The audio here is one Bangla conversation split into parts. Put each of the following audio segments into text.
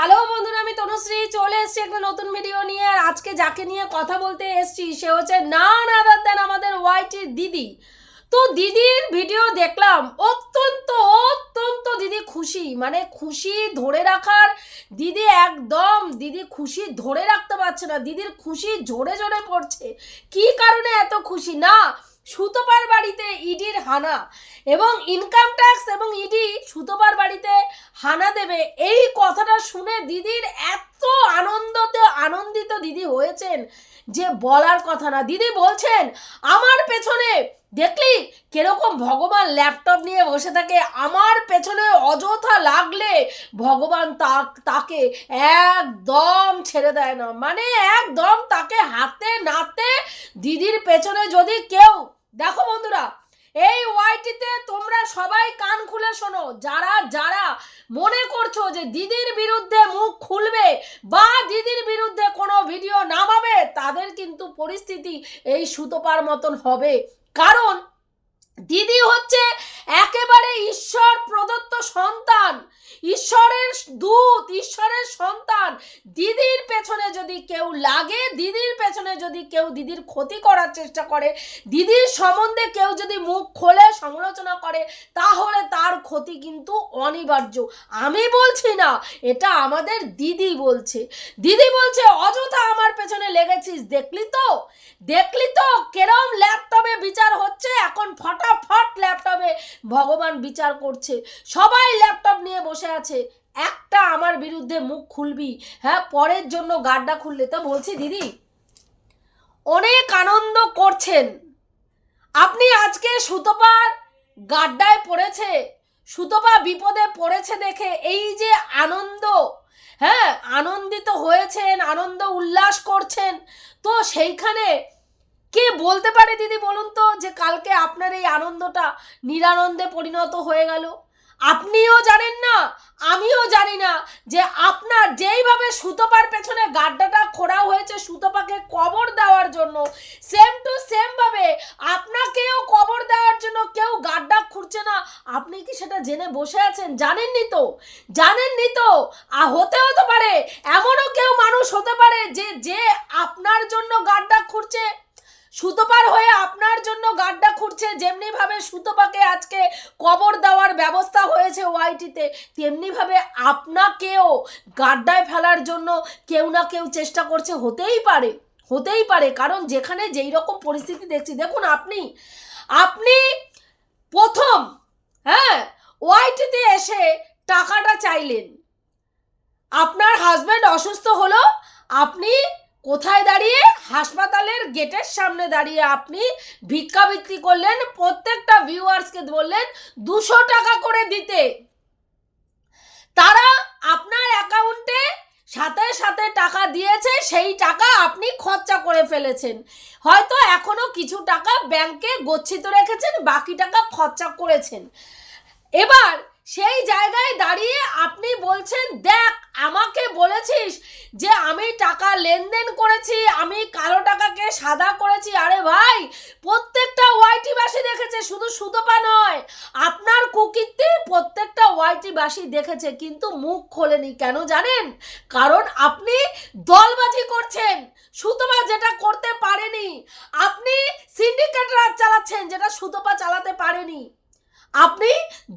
হ্যালো বন্ধুরা, আমি তনুশ্রী, চলে এসেছি একটা নতুন ভিডিও নিয়ে। আর আজকে যাকে নিয়ে কথা বলতে এসেছি, সে হচ্ছে না আদার দেন আমাদের ওয়াইটির দিদি। তো দিদির ভিডিও দেখলাম, অত্যন্ত অত্যন্ত দিদি খুশি। মানে খুশি ধরে রাখার, দিদি একদম, দিদি খুশি ধরে রাখতে পারছে না। দিদির খুশি জোরে জোরে পড়ছে। কি কারণে এত খুশি? না সুতোপার বাড়িতে ইডির হানা এবং ইনকাম ট্যাক্স এবং ইডি সুতোপার বাড়িতে হানা দেবে। এই কথাটা শুনে দিদির এত আনন্দতে আনন্দিত দিদি হয়েছেন যে বলার কথা না। দিদি বলছেন, আমার পেছনে দেখলি কীরকম ভগবান ল্যাপটপ নিয়ে বসে থাকে? আমার পেছনে অযথা লাগলে ভগবান তাকে একদম ছেড়ে দেয় না। মানে একদম তাকে হাতে নাতে দিদির পেছনে যদি কেউ দেখো বন্ধুরা, এই ওয়াইটিতে তোমরা সবাই কান খুলে শোনো। যারা যারা মনে করছ যে দিদির বিরুদ্ধে মুখ খুলবে বা দিদির বিরুদ্ধে কোনো ভিডিও নামাবে, তাদের কিন্তু পরিস্থিতি এই সুতোপার মতন হবে। কারণ দিদি হচ্ছে একেবারে ঈশ্বর প্রদত্ত সন্তান। ঈশ্বরের দূত, ঈশ্বরের সন্তান। দিদির পেছনে যদি কেউ লাগে, দিদির পেছনে যদি কেউ দিদির ক্ষতি করার চেষ্টা করে, দিদির সম্বন্ধে কেউ যদি মুখ খোলে, সমালোচনা করে, তাহলে তার ক্ষতি কিন্তু অনিবার্য। আমি বলছি না, এটা আমাদের দিদি বলছে। দিদি বলছে, অযথা আমার পেছনে লেগেছিস, দেখলি তো? দেখলি তো? কেরম ল্যাপটপে বিচার হচ্ছে, এখন ফটাফট ল্যাপটপে ভগবান বিচার করছে। সবাই ল্যাপটপ নিয়ে বসে আছে। একটা আমার বিরুদ্ধে মুখ খুলবি। হ্যাঁ পরের জন্য গাড্ডা খুললে। তো বলছি, দিদি, অনেক আনন্দ করছেন। আপনি আজকে সুতপার গাড্ডায় পড়েছে, সুতপা বিপদে পড়েছে দেখে। এই যে আনন্দ হ্যাঁ আনন্দিত হয়েছেন, আনন্দ উল্লাস করছেন। তো সেইখানে কে বলতে পারে দিদি বলুন তো যে কালকে আপনার এই আনন্দটা নিরানন্দে পরিণত হয়ে গেল? আপনিও জানেন না, আমিও জানি না যে আপনার যেইভাবে সুতপার পেছনে গাড্ডাটা খোঁড়া হয়েছে সুতপাকে কবর দেওয়ার জন্য সেম টু সেমভাবে আপনাকেও কবর দেওয়ার জন্য কেউ গাড্ডা খুঁড়ছে না। আপনি কি সেটা জেনে বসে আছেন? জানেননি তো? জানেননি তো? আ, হতে হতে পারে, এমনও কেউ মানুষ হতে পারে যে যে আপনার জন্য গাড্ডা খুঁড়ছে। সুতোপার হয়ে আপনার জন্য গাড্ডা খুঁড়ছে। যেমনি ভাবে সুতোপাকে আজকে কবর দেওয়ার ব্যবস্থা হয়েছে ওয়াইটিতে তেমনি ভাবে আপনাকেও গাড্ডায় ফেলার জন্য কেউ না কেউ চেষ্টা করছে। হতেই পারে হতেই পারে। কারণ যেখানে যেই রকম পরিস্থিতি দেখছি, দেখুন আপনি আপনি প্রথম হ্যাঁ ওয়াইটিতে এসে টাকাটা চাইলেন। আপনার হাজব্যান্ড অসুস্থ হলো, আপনি কোথায় দাঁড়িয়ে? হাসপাতালের গেটের সামনে দাঁড়িয়ে আপনি ভিক্ষাবৃত্তি করলেন, প্রত্যেকটা ভিউয়ার্সকে বললেন, দুশো টাকা করে দিতে। তারা আপনার অ্যাকাউন্টে সাথে সাথে টাকা দিয়েছে, সেই টাকা আপনি খরচা করে ফেলেছেন। হয়তো এখনও কিছু টাকা ব্যাংকে গচ্ছিত রেখেছেন, বাকি টাকা খরচা করেছেন। এবার সেই জায়গায় দাঁড়িয়ে আপনি বলছেন, দেখ, আমাকে বলেছিস যে আমি টাকা লেনদেন করেছি, আমি কালো টাকাকে সাদা করেছি। আরে ভাই, প্রত্যেকটা ওয়াইটি বাসী দেখেছে, শুধু সুতপা নয়, আপনার কুকিতে প্রত্যেকটা ওয়াইটি বাসী দেখেছে, কিন্তু মুখ খোলেনি। কেন জানেন? কারণ আপনি দলবাজি করছেন, সুতপা যেটা করতে পারেনি। আপনি সিন্ডিকেট রাজ চালাচ্ছেন, যেটা সুতপা চালাতে পারেনি। আপনি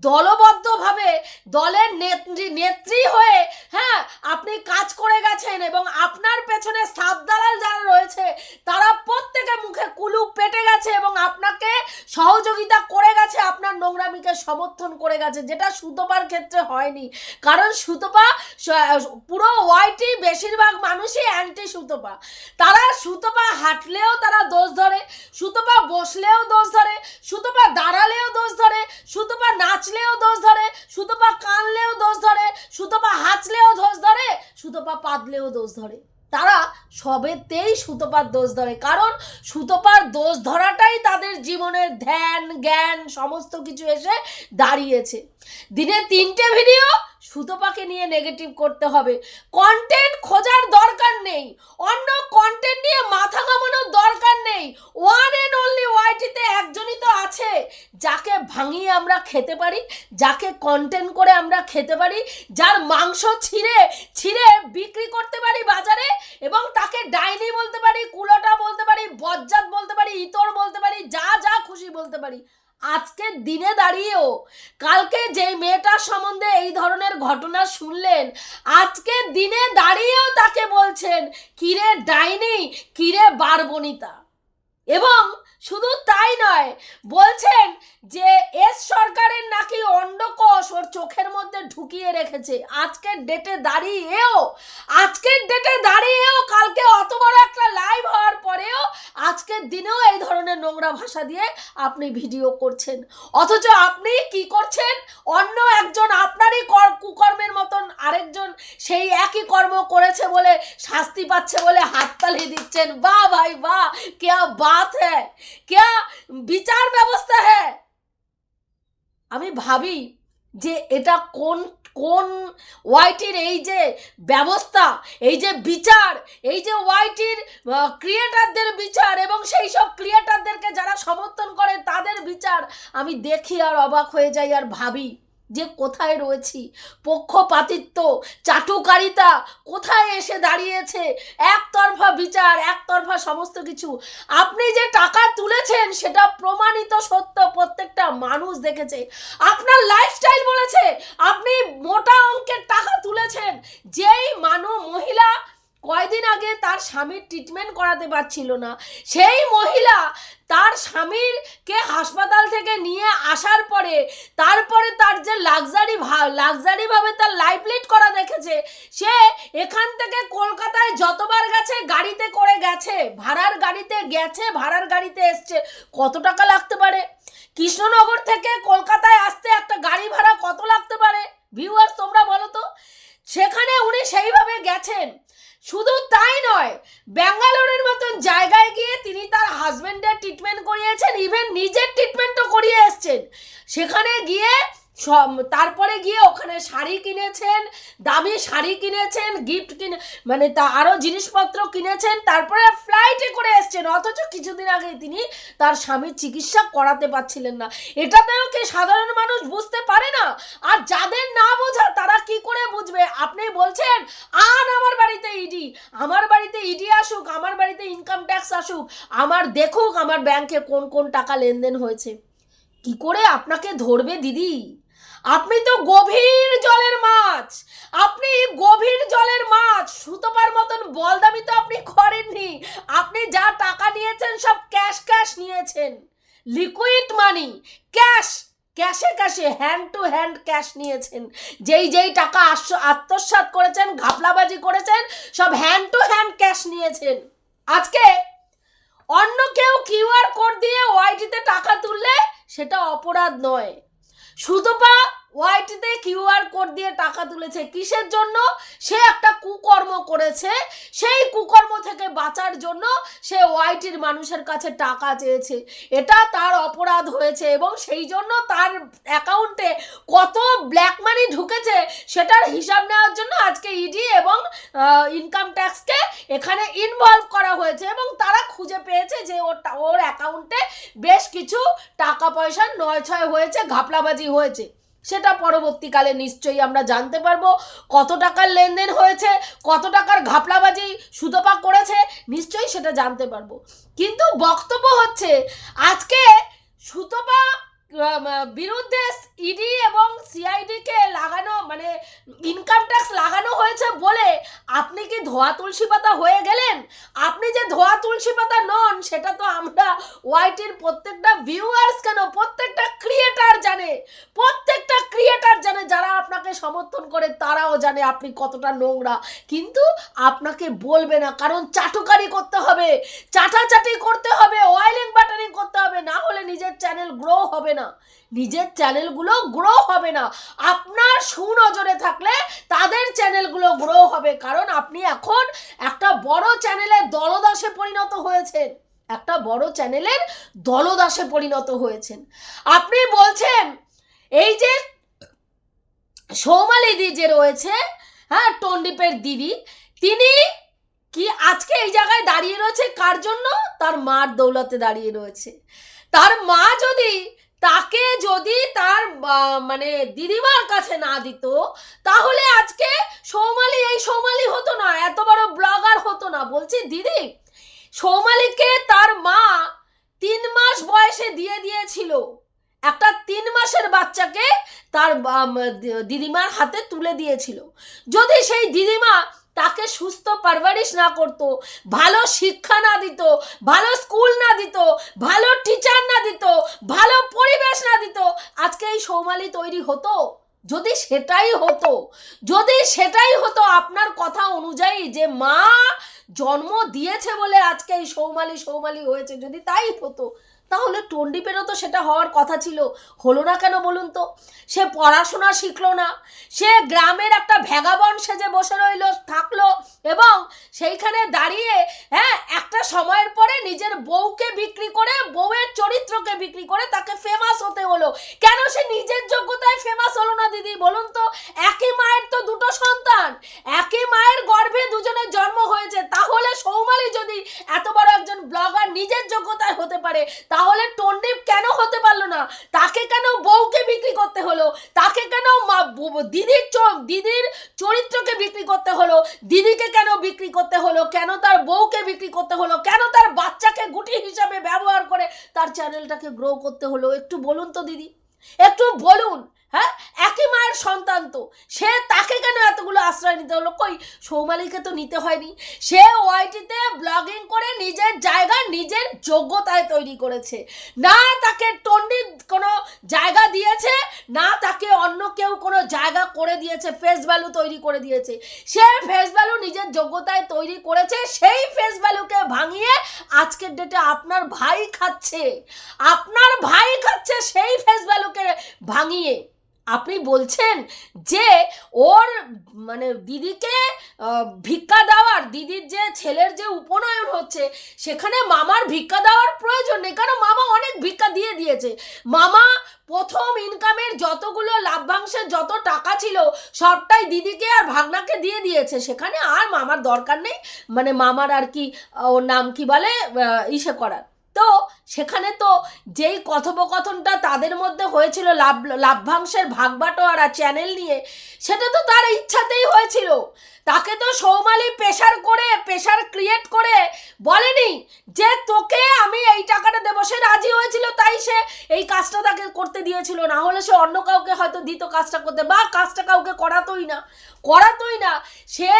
দলবদ্ধভাবে দলের নেত্রী নেত্রী হয়ে হ্যাঁ আপনি কাজ করে গেছেন এবং আপনার পেছনে সাব দালাল যারা রয়েছে, তারা প্রত্যেকে মুখে কুলুপ পেটে গেছে এবং আপনাকে সহযোগিতা করে গেছে আপনার সমর্থন করে গেছে, যেটা সুতপার ক্ষেত্রে হয়নি। কারণ সুতপা পুরো ওয়াইটি বেশিরভাগ মানুষই অ্যান্টি সুতপা। তারা সুতপা হাঁটলেও তারা দোষ ধরে, সুতপা বসলেও দোষ ধরে, সুতপা দাঁড়ালেও দোষ ধরে, সুতপা নাচলেও দোষ ধরে, সুতপা কানলেও দোষ ধরে, সুতপা হাঁচলেও দোষ ধরে, সুতপা পাদলেও দোষ ধরে। তারা সবেতেই সুতপার দোষ ধরে। কারণ সুতপার দোষ ধরাটাই তাদের জীবনের ধ্যান, জ্ঞান, সমস্ত কিছু এসে দাঁড়িয়েছে। দিনে তিনটে ভিডিও সুতপাকে নিয়ে নেগেটিভ করতে হবে। কন্টেন্ট খোঁজার খেতে পারি, যাকে কন্টেন করে আমরা খেতে পারি, যার মাংস ছিঁড়ে ছিঁড়ে বিক্রি করতে পারি বাজারে এবং তাকে ডাইনি বলতে পারি, কুলোটা বলতে পারি, বজ্জাত বলতে পারি, ইতর বলতে পারি, যা যা খুশি বলতে পারি। আজকের দিনে দাঁড়িয়েও কালকে যে মেয়েটার সম্বন্ধে এই ধরনের ঘটনা শুনলেন আজকের দিনে দাঁড়িয়েও তাকে বলছেন, কিরে ডাইনি, কিরে বারবনিতা? এবং শুধু তাই নয়, বলছেন যে এস সরকারের নাকি অন্ডকোষ ওর চোখের মধ্যে ঢুকিয়ে রেখেছে। আজকের ডেটে দাঁড়িয়েও, আজকের ডেটে দাঁড়িয়েও কালকে অত বড় একটা লাইভ হওয়ার পরেও আজকের দিনেও এই ধরনের নোংরা ভাষা দিয়ে আপনি ভিডিও করছেন। অথচ আপনি কি করছেন? অন্য একজন আপনারই কুকর্মের মতন আরেকজন সেই একই কর্ম করেছে বলে শাস্তি পাচ্ছে বলে হাততালি দিচ্ছেন। বা ভাই বা কে বাত হ্যাঁ क्या বিচার ব্যবস্থা হ্যাঁ আমি ভাবি যে এটা কোন কোন ওয়াইটির এই যে ব্যবস্থা, এই যে বিচার, এই যে ওয়াইটির ক্রিয়েটারদের বিচার এবং সেই সব ক্রিয়েটারদেরকে যারা সমর্থন করে তাদের বিচার, আমি দেখি আর অবাক হয়ে যাই আর ভাবি। যে কোথায় রয়েছি? পক্ষপাতিত্ব, চাটুকারিতা কোথায় এসে দাঁড়িয়েছে? একতরফা বিচার, একতরফা সমস্ত কিছু। আপনি যে টাকা তুলেছেন, সেটা প্রমাণিত সত্য প্রত্যেকটা মানুষ দেখেছে। আপনার লাইফস্টাইল বলেছে, আপনি মোটা অঙ্কের টাকা তুলেছেন। যেই মানুষ মহিলা কয়দিন আগে তার স্বামীর ট্রিটমেন্ট করাতে পারছিল না। সেই মহিলা তার স্বামীরকে হাসপাতাল থেকে নিয়ে আসার পরে, তারপরে তার যে লাক্সারি লাক্সারিভাবে তার লাইফ লিড করা দেখেছে, সে এখান থেকে কলকাতায় যতবার গেছে, গাড়িতে করে গেছে, ভাড়ার গাড়িতে গেছে, ভাড়ার গাড়িতে এসছে। কত টাকা লাগতে পারে? কৃষ্ণনগর থেকে কলকাতায় আসতে একটা গাড়ি ভাড়া কত লাগতে পারে? ভিউয়ার্স তোমরা বলো তো? সেখানে উনি সেইভাবে গেছেন। শুধু তাই নয়, ব্যাঙ্গালোরের মতন জায়গায় গিয়ে তিনি তার হাজবেন্ডের ট্রিটমেন্ট করিয়েছেন ইভেন নিজের ট্রিটমেন্টও করিয়ে এসছেন। সেখানে গিয়ে সব, তারপরে গিয়ে ওখানে শাড়ি কিনেছেন, দামি শাড়ি কিনেছেন গিফট কিনে মানে তা আরও জিনিসপত্র কিনেছেন, তারপরে ফ্লাইটে করে এসছেন। অথচ কিছুদিন আগে তিনি তার স্বামীর চিকিৎসা করাতে পারছিলেন না। এটাতেও কি সাধারণ মানুষ বুঝতে পারে না? আর যাদের না বোঝা, তারা কি করে বুঝবে? আপনি বলছেন আর বাড়িতে ইডি আমার বাড়িতে ইডি আসুক, আমার বাড়িতে ইনকাম ট্যাক্স আসুক, আমার দেখুক আমার ব্যাংকে কোন কোন টাকা লেনদেন হয়েছে। কি করে আপনাকে ধরবে দিদি? আপনি তো গভীর জলের মাছ। আপনি গভীর জলের মাছ। সুতোপার মতন বলদামি তো আপনি করেননি। আপনি যা টাকা নিয়েছেন সব ক্যাশ ক্যাশ নিয়েছেন। লিকুইড মানি ক্যাশ ক্যাশে ক্যাশে হ্যান্ড টু হ্যান্ড ক্যাশ নিয়েছেন। যেই যেই টাকা আত্মসাত করেছেন ঘাপলাবাজি করেছেন, সব হ্যান্ড টু হ্যান্ড ক্যাশ নিয়েছেন। আজকে অন্য কেউ কিউআর কোড দিয়ে ওয়াইটিতে টাকা তুললে সেটা অপরাধ নয়। সুতপা ওয়াইটিতে কিউআর কোড দিয়ে টাকা তুলেছে। কিসের জন্য? সে একটা কুকর্ম করেছে। সেই কুকর্ম থেকে বাঁচার জন্য সে ওয়াইটির মানুষের কাছে টাকা চেয়েছে। এটা তার অপরাধ হয়েছে এবং সেই জন্য তার অ্যাকাউন্টে কত ব্ল্যাক মানি ঢুকেছে সেটার হিসাব নেওয়ার জন্য আজকে ইডি এবং ইনকাম ট্যাক্সকে এখানে ইনভলভ করা হয়েছে এবং তারা খুঁজে পেয়েছে যে ওর ওর অ্যাকাউন্টে বেশ কিছু টাকা পয়সা নয় ছয় হয়েছে, ঘাপলাবাজি হয়েছে। সেটা পরবর্তীকালে নিশ্চয়ই আমরা জানতে পারব। কত টাকার লেনদেন হয়েছে, কত টাকার ঘাপলাবাজি সুতপা করেছে, নিশ্চয়ই সেটা জানতে পারব। কিন্তু বক্তব্য হচ্ছে, আজকে সুতপা বিরুদ্ধে ইডি এবং সিআইডিকে লাগানো মানে ইনকাম ট্যাক্স লাগানো হয়েছে বলে আপনি কি ধোয়া তুলসী পাতা হয়ে গেলেন? আপনি যে ধোয়া তুলসী পাতা নন, সেটা তো আমরা ওয়াইটির প্রত্যেকটা ভিউয়ার্স কেন? প্রত্যেকটা ক্রিয়েটার জানে। প্রত্যেকটা ক্রিয়েটার জানে, যারা আপনাকে সমর্থন করে, তারাও জানে আপনি কতটা নোংরা। কিন্তু আপনাকে বলবে না, কারণ চাটুকারি করতে হবে, চাটাচাটি করতে হবে অয়েলিং বাটারিং করতে হবে, না হলে নিজের চ্যানেল গ্রো হবে না। নিজের চ্যানেলগুলো গ্রো হবে না। আপনার সুনজরে থাকলে তাদের চ্যানেলগুলো গ্রো হবে। কারণ আপনি এখন একটা বড় চ্যানেলের দলদাসে পরিণত হয়েছেন। একটা বড় চ্যানেলের দলদাসে পরিণত হয়েছেন। আপনি বলছেন, এই যে সৌমালিদি যে রয়েছে হ্যাঁ টন্ডিপের দিদি, তিনি কি আজকে এই জায়গায় দাঁড়িয়ে রয়েছে? কার জন্য? তার মার দৌলতে দাঁড়িয়ে রয়েছে। তার মা যদি তাকে যদি তার মানে দিদিমার কাছে না দিত, তাহলে আজকে সৌমালি এই সৌমালি হতো না, এত বড় ব্লগার হতো না। বলছি, দিদি, সৌমালিকে তার মা তিন মাস বয়সে দিয়ে দিয়েছিল। একটা তিন মাসের বাচ্চাকে তার দিদিমার হাতে তুলে দিয়েছিল। যদি সেই দিদিমা তাকে সুস্থ পারভারিশ না করতো, ভালো শিক্ষা না দিত, ভালো স্কুল না দিত, ভালো টিচার না দিত, ভালো পরিবেশ না দিত। আজকে এই সৌমালি তৈরি হতো? যদি সেটাই হতো, যদি সেটাই হতো আপনার কথা অনুযায়ী যে মা জন্ম দিয়েছে বলে আজকে এই সৌমালি সৌমালি হয়েছে, যদি তাই হতো তাহলে টন্ডিপেরও তো সেটা হওয়ার কথা ছিল। হলো না কেন বলুন তো? সে পড়াশোনা শিখলো না। সে গ্রামের একটা ভ্যাগাবন সেজে বসে রইল, থাকল এবং সেইখানে দাঁড়িয়ে হ্যাঁ একটা সময়ের পরে নিজের বউকে বিক্রি করে, বউয়ের চরিত্রকে বিক্রি করে তাকে ফেমাস হতে হলো। কেন সে নিজের যোগ্যতায় ফেমাস হলো না দিদি? বলুন তো? একই মায়ের তো দুটো সন্তান। একই মায়ের গর্ভে দুজনের জন্ম হয়েছে। তাহলে সৌমালি যদি এত বড় একজন ব্লগার নিজের যোগ্যতায় হতে পারে, তাহলে টন্ডিপ কেন হতে পারল না? তাকে কেন বউকে বিক্রি করতে হলো? তাকে কেন দিদির দিদির চরিত্রকে বিক্রি করতে হলো? দিদিকে কেন বিক্রি করতে হলো? কেন তার বউকে বিক্রি করতে হলো? কেন তার বাচ্চাকে গুটি হিসাবে ব্যবহার করে তার চ্যানেলটাকে গ্রো করতে হলো? একটু বলুন তো দিদি। একটু বলুন। হ্যাঁ? একই মায়ের সন্তান তো। সে তাকে কেন এতগুলো আশ্রয় নিতে হলো? কই, সৌমালিকে তো নিতে হয়নি। সে ওয়াইটিতে ব্লগিং করে নিজের জায়গা, নিজের যোগ্যতায় তৈরি করেছে। না তাকে টন্ডি কোনো জায়গা দিয়েছে, না তাকে অন্য কেউ কোনো জায়গা করে দিয়েছে ফেস ভ্যালু তৈরি করে দিয়েছে। সে ফেস ভ্যালু নিজের যোগ্যতায় তৈরি করেছে, সেই ফেস ভ্যালুকে ভাঙিয়ে আজকের ডেটে আপনার ভাই খাচ্ছে। আপনার ভাই খাচ্ছে, সেই ফেস ভ্যালুকে ভাঙিয়ে। আপনি বলছেন যে ওর মানে দিদিকে ভিক্ষা দেওয়ার, দিদির যে ছেলের যে উপনয়ন হচ্ছে, সেখানে মামার ভিক্ষা দেওয়ার প্রয়োজন নেই। কারণ মামা অনেক ভিক্ষা দিয়ে দিয়েছে। মামা প্রথম ইনকামের যতগুলো লাভ্যাংশের যত টাকা ছিল, সবটাই দিদিকে আর ভাগনাকে দিয়ে দিয়েছে। সেখানে আর মামার দরকার নেই। মানে মামার আর কি ওর নাম কি বলে? ইসে করার। তো সেখানে তো যেই কথোপকথনটা তাদের মধ্যে হয়েছিল লাভ, লাভ্যাংশের ভাগ বাটোয়ারা চ্যানেল নিয়ে, সেটা তো তার ইচ্ছাতেই হয়েছিল। তাকে তো সৌমালি প্রেশার করে প্রেশার ক্রিয়েট করে বলেনি যে তোকে আমি এই টাকাটা দেবো। সে রাজি হয়েছিল, তাই সে এই কাজটা তাকে করতে দিয়েছিল। না হলে সে অন্য কাউকে হয়তো দিত কাজটা করতে। বা কাজটা কাউকে করাতোই না করাতোই না। সে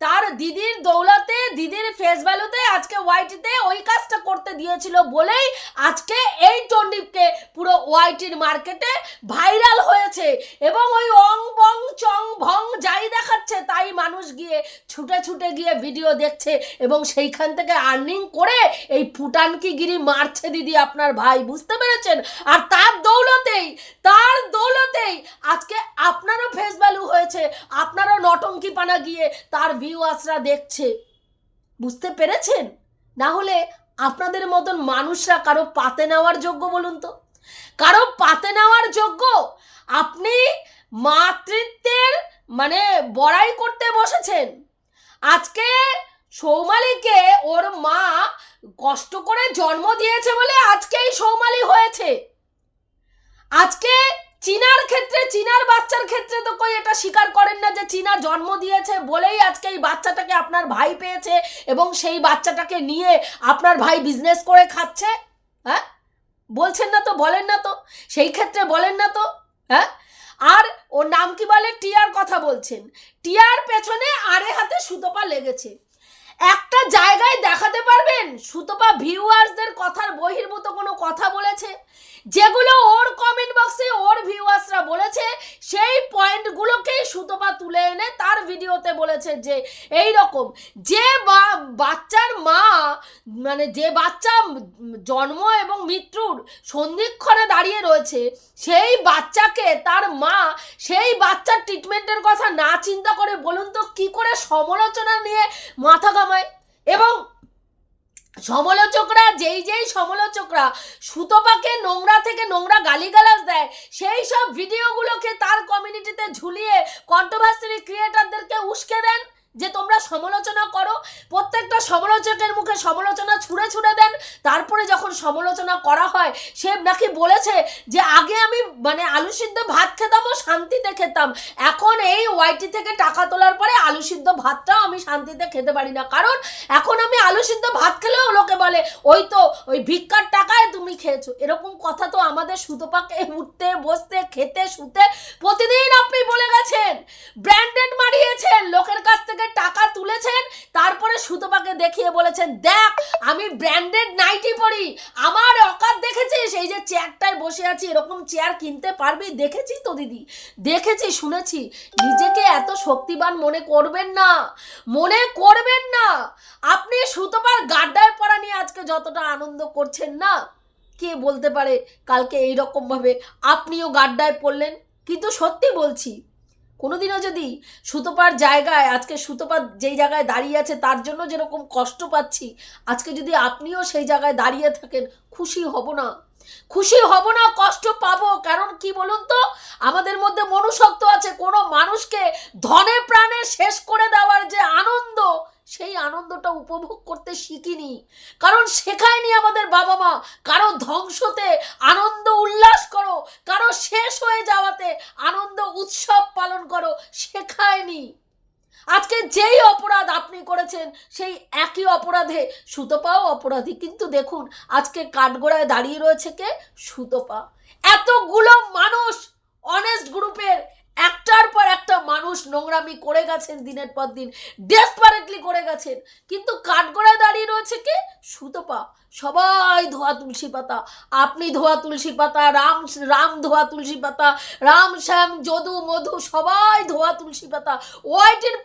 তার দিদির দৌলাতে, দিদির ফেস ভ্যালুতে আজকে ওয়াইটিতে ওই কাজটা করতে দিয়েছিল বলেই আজকে এই টন্ডিপকে পুরো ওয়াইটির মার্কেটে ভাইরাল হয়েছে। এবং ওই অং বং চং তাই মানুষ গিয়ে ছুটে ছুটে গিয়ে ভিডিও দেখছে এবং সেইখান থেকে আর্নিং করে এই ফুটানকিগিরি মারছে দিদি আপনার ভাই, বুঝতে পেরেছেন? আর তার দৌলতেই তার দৌলতেই আজকে আপনারও ফেস ভ্যালু হয়েছে, আপনারও নটঙ্কি পানা গিয়ে তার ভিউয়ার্সরা দেখছে। বুঝতে পেরেছেন? না হলে আপনাদের মতন মানুষরা কারও পাতে নেওয়ার যোগ্য বলুন তো? কারও পাতে নেওয়ার যোগ্য? আপনি মাতৃত্বের মানে বড়াই করতে বসেছেন। আজকে সৌমালিকে ওর মা কষ্ট করে জন্ম দিয়েছে বলে আজকেই সৌমালি হয়েছে। আজকে চীনার ক্ষেত্রে, চীনার বাচ্চার ক্ষেত্রে তো কই এটা স্বীকার করেন না যে চীনা জন্ম দিয়েছে বলেই আজকে এই বাচ্চাটাকে আপনার ভাই পেয়েছে এবং সেই বাচ্চাটাকে নিয়ে আপনার ভাই বিজনেস করে খাচ্ছে হ্যাঁ? বলছেন না তো, বলেন না তো, সেই ক্ষেত্রে বলেন না তো হ্যাঁ? আর ওর নাম কি বলে? টিয়ার কথা বলছেন। টিয়ার পেছনে আরে হাতে সুতোপা লেগেছে। একটা জায়গায় দেখাতে পারবেন? সুতপা ভিউয়ার্সদের কথার বহির্ভূত কোনো কথা বলেছে? যেগুলো ওর কমেন্ট বক্সে ওর ভিউয়ার্সরা বলেছে, সেই পয়েন্টগুলোকেই সুতপা তুলে এনে তার ভিডিওতে বলেছে যে এই রকম যে বা- বাচ্চার মা মানে যে বাচ্চা জন্ম এবং মৃত্যুর সন্ধিক্ষণে দাঁড়িয়ে রয়েছে, সেই বাচ্চাকে তার মা সেই বাচ্চার ট্রিটমেন্টের কথা না চিন্তা করে বলুন তো, কি করে সমালোচনা নিয়ে মাথা কামায় এবং সমালোচকরা, যেই যেই সমালোচকরা সুতপাকে নোংরা থেকে নোংরা গালিগালাজ দেয়, সেই সব ভিডিওগুলোকে তার কমিউনিটিতে ঝুলিয়ে কন্ট্রোভার্সি ক্রিয়েটারদেরকে উস্কে দেন। যে তোমরা সমালোচনা করো, প্রত্যেকটা সমালোচকের মুখে সমালোচনা ছুঁড়ে ছুঁড়ে দেন, তারপরে যখন সমালোচনা করা হয়, সে নাকি বলেছে যে আগে আমি মানে আলু সিদ্ধ ভাত খেতাম ও শান্তিতে খেতাম। এখন এই ওয়াইটি থেকে টাকা তোলার পরে আলু সিদ্ধ ভাতটাও আমি শান্তিতে খেতে পারি না। কারণ এখন আমি আলু সিদ্ধ ভাত খেলেও লোকে বলে, ওই তো, ওই ভিক্ষার টাকায় তুমি খেয়েছো। এরকম কথা তো আমাদের সুতোপাকে উঠতে, বসতে, খেতে, শুতে প্রতিদিন আপনি বলে গেছেন। ব্র্যান্ডেড মারিয়েছেন, লোকের কাছ থেকে টাকা তুলেছেন, তারপরে সুতোপাকে দেখিয়ে বলেছেন, দেখ, আমি ব্র্যান্ডেড নাইটি পরি। আমার অকাত দেখেছিস? এই যে চেয়ারটায় বসে আছি, এরকম চেয়ার কিনতে পারবি? দেখেছি তো, দিদি। দেখেছি, শুনেছি। নিজেকে এত শক্তিবান মনে করবেন না। মনে করবেন না। আপনি সুতোপার গাড্ডায় পড়া নিয়ে আজকে যতটা আনন্দ করছেন না, কে বলতে পারে কালকে এই ভাবে আপনিও গাড্ডায় পড়লেন? কিন্তু সত্যি বলছি কোনোদিনও যদি সুতোপার জায়গায়, আজকে সুতোপার যেই জায়গায় দাঁড়িয়ে আছে তার জন্য যেরকম কষ্ট পাচ্ছি, আজকে যদি আপনিও সেই জায়গায় দাঁড়িয়ে থাকেন, খুশি হব না। খুশি হব না, কষ্ট পাবো, কারণ কি বলুন তো? আমাদের মধ্যে মনুষ্যত্ব আছে, কোনো মানুষকে ধনে প্রাণে শেষ করে দেওয়ার যে আনন্দ সেই আনন্দটা উপভোগ করতে শিখিনি। কারণ শেখায়নি আমাদের বাবা মা কারও ধ্বংসতে আনন্দ উল্লাস করো, কারও শেষ হয়ে যাওয়াতে আনন্দ উৎসব পালন করো, শেখায়নি। আজকে যেই অপরাধ আপনি করেছেন, সেই একই অপরাধে সুতপাও অপরাধী কিন্তু দেখুন, আজকে কাঠগোড়ায় দাঁড়িয়ে রয়েছে কে? সুতপা এতগুলো মানুষ অনেস্ট গ্রুপের একটার পর একটা মানুষ নোংরামি করে গেছেন দিনের পর দিন ডেসপারেটলি করে গেছেন। কিন্তু কাঠগোড়ায় দাঁড়িয়ে রয়েছে কে? সুতপা। সবাই ধোয়া তুলসী পাতা। আপনি ধোয়া তুলসী পাতা, রাম রাম ধোয়া তুলসী পাতা, রাম, শ্যাম, যদু, মধু, সবাই ধোয়া তুলসী পাতা। ওয়াইটির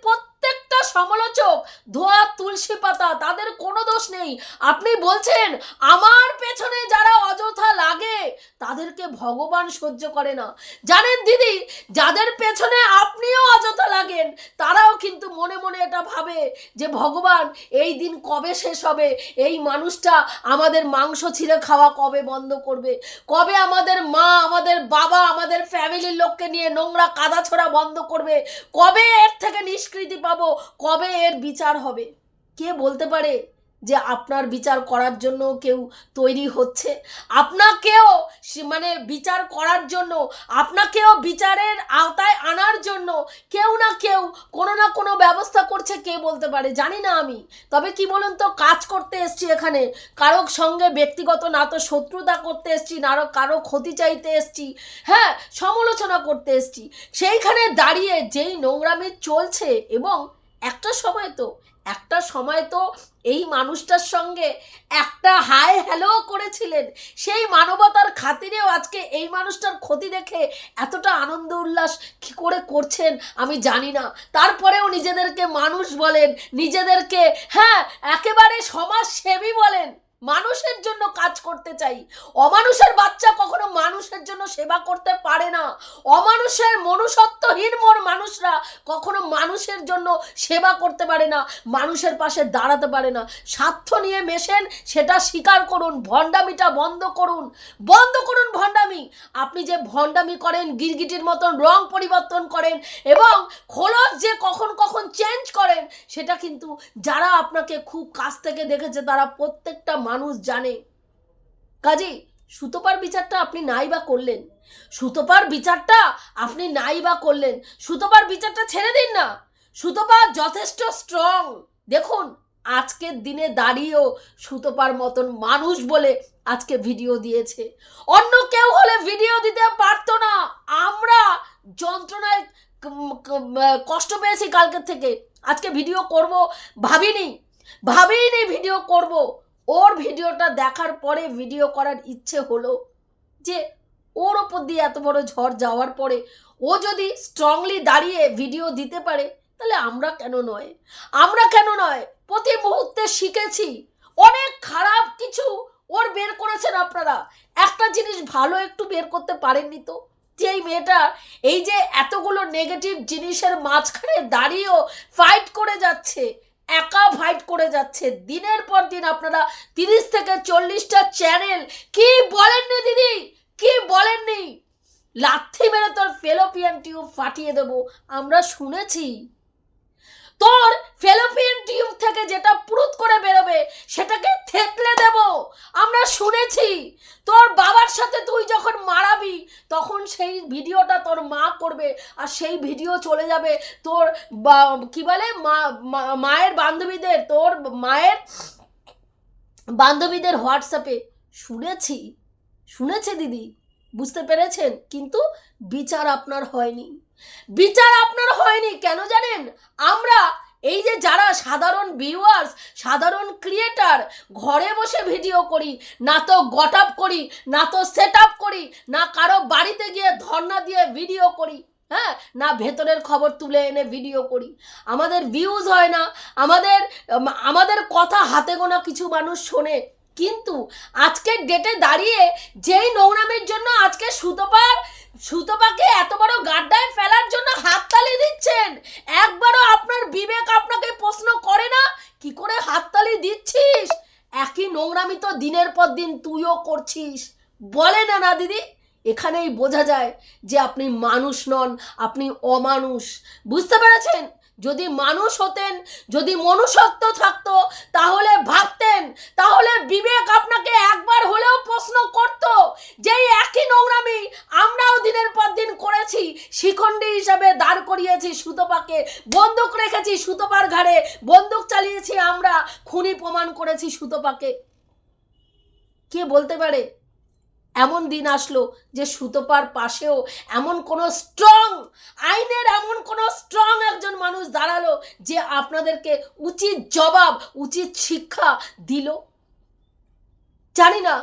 প্রত্যেকটা সমালোচক, ধোয়া তুলসী পাতা, তাদের কোনো দোষ নেই। আপনি বলছেন, আমার পেছনে যারা অযথা লাগে, তাদেরকে ভগবান সহ্য করে না। জানেন দিদি, যাদের পেছনে আপনিও অযথা লাগেন, তারাও কিন্তু মনে মনে এটা ভাবে যে, ভগবান, এই দিন কবে শেষ হবে? এই মানুষটা আমাদের মাংস ছিঁড়ে খাওয়া কবে বন্ধ করবে? কবে আমাদের মা, আমাদের বাবা, আমাদের ফ্যামিলির লোককে নিয়ে নোংরা কাদা ছোড়া বন্ধ করবে? কবে এর থেকে নিষ্কৃতি পাবো? কবে এর বিচার হবে? কে বলতে পারে? যে আপনার বিচার করার জন্য কেউ তৈরি হচ্ছে। আপনাকেও মানে বিচার করার জন্য, আপনাকেও বিচারের আওতায় আনার জন্য কেউ না কেউ কোনো না কোনো ব্যবস্থা করছে কে বলতে পারে, জানি না আমি। তবে কি বলুন তো, কাজ করতে এসছি এখানে। কারও সঙ্গে ব্যক্তিগত না তো শত্রুতা করতে এসছি, না কারও ক্ষতি চাইতে এসছি। হ্যাঁ সমালোচনা করতে এসছি। সেইখানে দাঁড়িয়ে যেই নোংরামি চলছে এবং একটা সময় তো, একটা সময় তো এই মানুষটার সঙ্গে একটা হাই হ্যালো করেছিলেন। সেই মানবতার খাতিরেও আজকে এই মানুষটার ক্ষতি দেখে এতটা আনন্দ উল্লাস কি করে করছেন আমি জানি না। তারপরেও নিজেদেরকে মানুষ বলেন, নিজেদেরকে হ্যাঁ একেবারে সমাজসেবী বলেন। মানুষের জন্য কাজ করতে চাই। অমানুষের বাচ্চা কখনো মানুষের জন্য সেবা করতে পারে না। অমানুষের মনুষ্যত্বহীন মোর মানুষরা কখনো মানুষের জন্য সেবা করতে পারে না, মানুষের পাশে দাঁড়াতে পারে না। স্বার্থ নিয়ে মেশেন, সেটা স্বীকার করুন, ভণ্ডামিটা বন্ধ করুন। বন্ধ করুন ভণ্ডামি। আপনি যে ভণ্ডামি করেন, গিরগিটির মতন রং পরিবর্তন করেন এবং খোলস যে কখন কখন চেঞ্জ করেন, সেটা কিন্তু যারা আপনাকে খুব কাছ থেকে দেখেছে, তারা প্রত্যেকটা মানুষ জানে। কাজেই সুতোপার বিচারটা আপনি নাই বা করলেন। সুতোপার বিচারটা আপনি নাই বা করলেন। সুতোপার বিচারটা ছেড়ে দিন না। সুতোপা যথেষ্ট স্ট্রং দেখুন, আজকের দিনে দাঁড়িয়েও সুতোপার মতন মানুষ বলে আজকে ভিডিও দিয়েছে। অন্য কেউ হলে ভিডিও দিতে পারতো না। আমরা যন্ত্রণায় কষ্ট পেয়েছি কালকের থেকে। আজকে ভিডিও করব, ভাবিনি। ভাবিনি ভিডিও করব। ওর ভিডিওটা দেখার পরে ভিডিও করার ইচ্ছে হলো যে ওর ওপর দিয়ে এত বড় ঝড় যাওয়ার পরে ও যদি স্ট্রংলি দাঁড়িয়ে ভিডিও দিতে পারে, তাহলে আমরা কেন নয়? আমরা কেন নয়? প্রতি মুহূর্তে শিখেছি। অনেক খারাপ কিছু ওর বের করেছেন আপনারা। একটা জিনিস ভালো একটু বের করতে পারেননি তো? যে এই মেয়েটা এই যে এতগুলো নেগেটিভ জিনিসের মাঝখানে দাঁড়িয়েও ফাইট করে যাচ্ছে একা ফাইট করে যাচ্ছে। দিনের পর দিন আপনারা তিরিশ থেকে চল্লিশটা চ্যানেল কি বলেননি দিদি? কি বলেননি? লাথি মেরে তোর ফেলোপিয়ান টিউব ফাটিয়ে দেব। আমরা শুনেছি। তোর ফেলোপিয়ান টিউব থেকে যেটা পুরুত করে বেরোবে সেটাকে থেতলে দেব আমরা শুনেছি তোর বাবার সাথে তুই যখন মারাবি তখন সেই ভিডিওটা তোর মা করবে আর সেই ভিডিও চলে যাবে তোর বা- কি বলে, মা, মা- মায়ের বান্ধবীদের, তোর মায়ের বান্ধবীদের হোয়াটসঅ্যাপে। শুনেছি, শুনেছে দিদি, বুঝতে পেরেছেন? কিন্তু বিচার আপনার হয়নি। বিচার আপনার হয়নি, কেন জানেন? আমরা এই যে যারা সাধারণ ভিউয়ার্স সাধারণ ক্রিয়েটার ঘরে বসে ভিডিও করি, না তো গট আপ করি, না তো সেট আপ করি, না কারও বাড়িতে গিয়ে ধর্ণা দিয়ে ভিডিও করি হ্যাঁ? না ভেতরের খবর তুলে এনে ভিডিও করি। আমাদের ভিউজ হয় না, আমাদের আমাদের কথা হাতে গোনা কিছু মানুষ শোনে। কিন্তু আজকের ডেটে দাঁড়িয়ে যেই নোংরামের জন্য আজকে সুতোপার, সুতোপাকে এত বড় গাড্ডায় ফেলার জন্য হাততালি দিচ্ছেন, একবারও আপনার বিবেক আপনাকে প্রশ্ন করে না, কি করে হাততালি দিচ্ছিস? একই নোংরামি তো দিনের পর দিন তুইও করছিস। বলে না না দিদি, এখানেই বোঝা যায় যে আপনি মানুষ নন, আপনি অমানুষ। বুঝতে পেরেছেন? যদি মানুষ হতেন, যদি মনুষ্যত্ব থাকতো, তাহলে ভাবতেন, তাহলে বিবেক আপনাকে একবার হলেও প্রশ্ন করত যে এই একই নোংরামি আমরাও দিনের পর দিন করেছি, শিখণ্ডী হিসাবে দাঁড় করিয়েছি সুতোপাকে, বন্দুক রেখেছি সুতোপার ঘাড়ে, বন্দুক চালিয়েছি আমরা, খুনি প্রমাণ করেছি সুতোপাকে। কে বলতে পারে? এমন দিন আসলো যে সুতোপার পাশেও এমন কোনো স্ট্রং আইনের এমন কোনো স্ট্রং একজন মানুষ দাঁড়াল যে আপনাদেরকে উচিত জবাব, উচিত শিক্ষা দিল। জানি না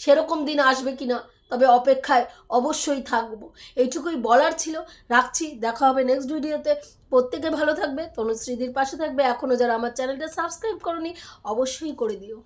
সেরকম দিন আসবে কি না তবে অপেক্ষায় অবশ্যই থাকব। এইটুকুই বলার ছিল। রাখছি, দেখা হবে নেক্সট ভিডিওতে প্রত্যেকে ভালো থাকবে। তনুশ্রীদির পাশে থাকবে। এখনও যারা আমার চ্যানেলটা সাবস্ক্রাইব করনি, অবশ্যই করে দিও।